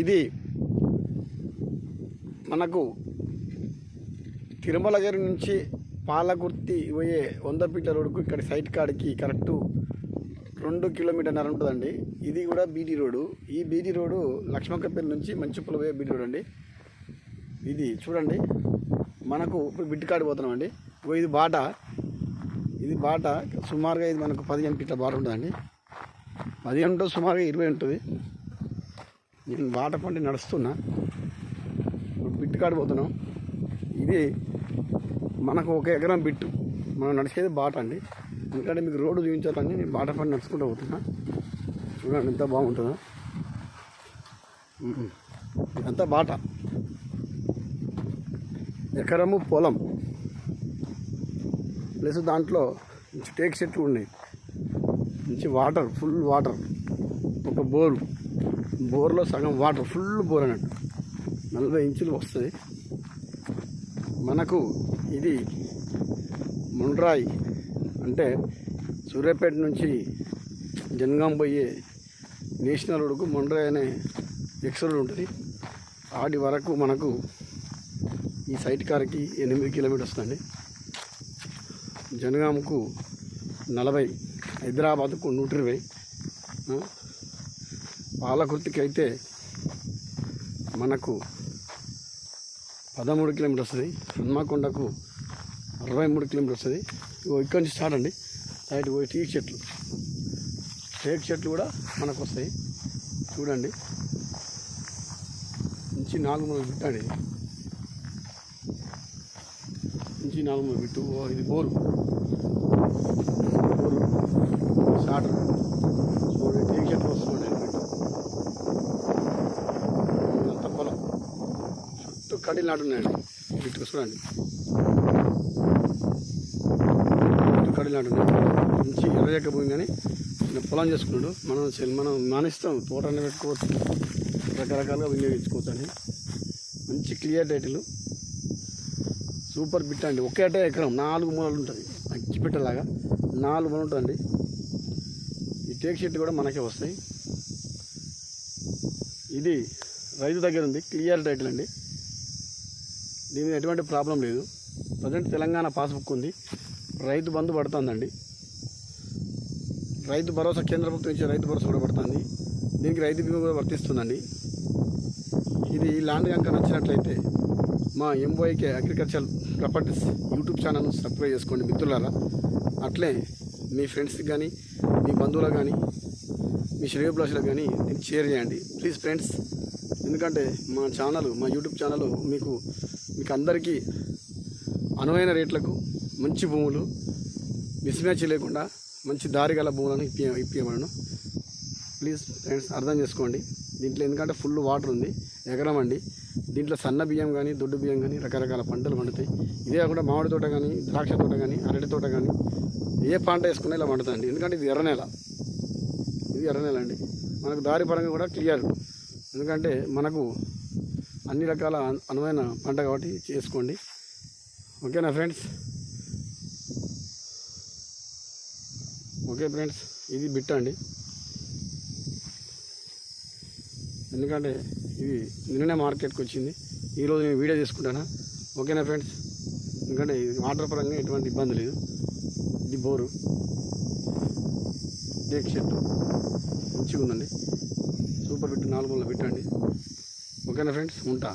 ఇది మనకు తిరుమలగిరి నుంచి పాలకుర్తి పోయే వంద ఫీట్ల రోడ్డుకు ఇక్కడ సైట్ కాడికి కరెక్టు రెండు కిలోమీటర్నర ఉంటుందండి. ఇది కూడా బీటీ రోడ్డు. ఈ బీటీ రోడ్డు లక్ష్మక్కపల్లి నుంచి మంచిపుల పోయే బీటీ రోడ్ అండి. ఇది చూడండి. మనకు ఇప్పుడు బిడ్డికాడి పోతున్నామండి. ఇగో ఇది బాట. ఇది బాట సుమారుగా ఇది మనకు పదిహేను ఫీట్ల బాట ఉంటుందండి. పదిహేను ఉంటుంది సుమారుగా ఇరవై ఉంటుంది. నేను బాట పండి నడుస్తున్నా. బిట్టు కాడిపోతున్నాం పోతున్నాం. ఇది మనకు ఒక ఎకరం బిట్టు మనం నడిచేది బాట అండి. ఎందుకంటే మీకు రోడ్డు చూపించాలని నేను బాట పండి నడుచుకుంటూ పోతున్నా. చూడండి ఎంత బాగుంటుందో. ఉమ్. ఇదంతా బాట. ఎకరము పొలం. ప్లస్ దాంట్లో మంచి టేక్ చెట్లు ఉన్నాయి. మంచి వాటర్ ఫుల్ వాటర్. ఒక బోరు. బోర్లో సగం వాటర్ ఫుల్ బోర్ అన్నట్టు. నలభై ఇంచులు వస్తుంది. మనకు ఇది ముండ్రాయి అంటే సూర్యాపేట నుంచి జనగాం పోయే నేషనల్ రోడ్కు ముండ్రాయి అనే ఎక్స్ రోడ్ ఉంటుంది. ఆడి వరకు మనకు ఈ సైట్ కారుకి ఎనిమిది కిలోమీటర్స్ వస్తుంది. జనగాంకు నలభై హైదరాబాద్కు నూట ఇరవై ఆ, పాలకుర్తికి అయితే మనకు పదమూడు కిలోమీటర్ వస్తుంది. హన్మకొండకు అరవై మూడు కిలోమీటర్ వస్తుంది. ఇగో ఇక్కడి నుంచి స్టార్ట్ అండి. సైడ్ పోయి టీ చెట్లు. టేక్ చెట్లు కూడా మనకు వస్తాయి. చూడండి. నుంచి నాలుగు మూడు బిట్టండి ఇది. నుంచి నాలుగు మూడు బిట్టు. ఓ, ఇది బోరు స్టార్టర్ చూడండి టేక్ చెట్లు వస్తున్నాయి బిట్టు ఇదంతా పొలం చుట్టూ నాటున్నాయండి ఇటు చూడండి. చుట్టూ కడీలు నాటున్నాయి మంచి ఎర్రజక్క భూమి కానీ పొలం చేసుకున్నాడు. మనం మనం మానిస్తాం. తోటని పెట్టుకోవచ్చు. రకరకాలుగా వినియోగించుకోవచ్చు అండి. మంచి క్లియర్ టైటిల్ సూపర్ బిట్ అండి. ఒకేటే ఎకరం. నాలుగు మూలలు ఉంటుంది. అచ్చి బిట్టలాగా నాలుగు మూలలు ఉంటుందండి ఈ టేక్ షీట్ కూడా మనకే వస్తాయి. ఇది రైతు దగ్గర ఉంది. క్లియర్ టైటిల్ అండి దీని మీద ఎటువంటి ప్రాబ్లం లేదు. ప్రజెంట్ తెలంగాణ పాస్బుక్ ఉంది. రైతు బంధు పడుతుందండి. రైతు భరోసా కేంద్ర ప్రభుత్వం ఇచ్చే రైతు భరోసా కూడా పడుతుంది. దీనికి రైతు బీమా కూడా వర్తిస్తుందండి. ఇది ల్యాండ్ కనుక నచ్చినట్లయితే మా ఎంఓఐకే అగ్రికల్చర్ ప్రాపర్టీస్ యూట్యూబ్ ఛానల్ను సబ్స్క్రైబ్ చేసుకోండి మిత్రులారా. అట్లే మీ ఫ్రెండ్స్కి కానీ మీ బంధువులకు కానీ మీ శ్రేయోభిలాషులకు కానీ దీన్ని షేర్ చేయండి. ప్లీజ్ ఫ్రెండ్స్ ఎందుకంటే మా ఛానల్ మా యూట్యూబ్ ఛానల్ మీకు మీకు అందరికీ అనువైన రేట్లకు మంచి భూములు మిస్మ్యాచ్ లేకుండా మంచి దారి గల భూములను ఇప్పి ఇప్పియమను. ప్లీజ్ ఫ్రెండ్స్ అర్థం చేసుకోండి. దీంట్లో ఎందుకంటే ఫుల్ వాటర్ ఉంది ఎకరం అండి. దీంట్లో సన్న బియ్యం కానీ దొడ్డు బియ్యం కానీ రకరకాల పంటలు పండుతాయి. ఇదే కాకుండా మామిడి తోట కానీ ద్రాక్ష తోట కానీ అరటి తోట కానీ ఏ పంట వేసుకున్నా ఇలా పండుతుంది ఎందుకంటే ఇది ఎర్ర నేల. ఇది ఎర్ర నేల అండి. మనకు దారి పరంగా కూడా క్లియర్ ఎందుకంటే మనకు అన్ని రకాల అనువైన పంట కాబట్టి చేసుకోండి. ఓకేనా ఫ్రెండ్స్? ఓకే ఫ్రెండ్స్ ఇది బిట్టండి ఎందుకంటే ఇది నిన్ననే మార్కెట్కి వచ్చింది. ఈరోజు నేను వీడియో తీసుకుంటానా? ఓకేనా ఫ్రెండ్స్? ఎందుకంటే ఇది వాటర్ పరంగా ఎటువంటి ఇబ్బంది లేదు. ఇది బోరు. డేక్ షెట్ మంచిగా ఉందండి సూపర్ బిట్ నాలుగు పెట్టండి. బిట్ అండి ఓకేనా ఫ్రెండ్స్? ఉంటా.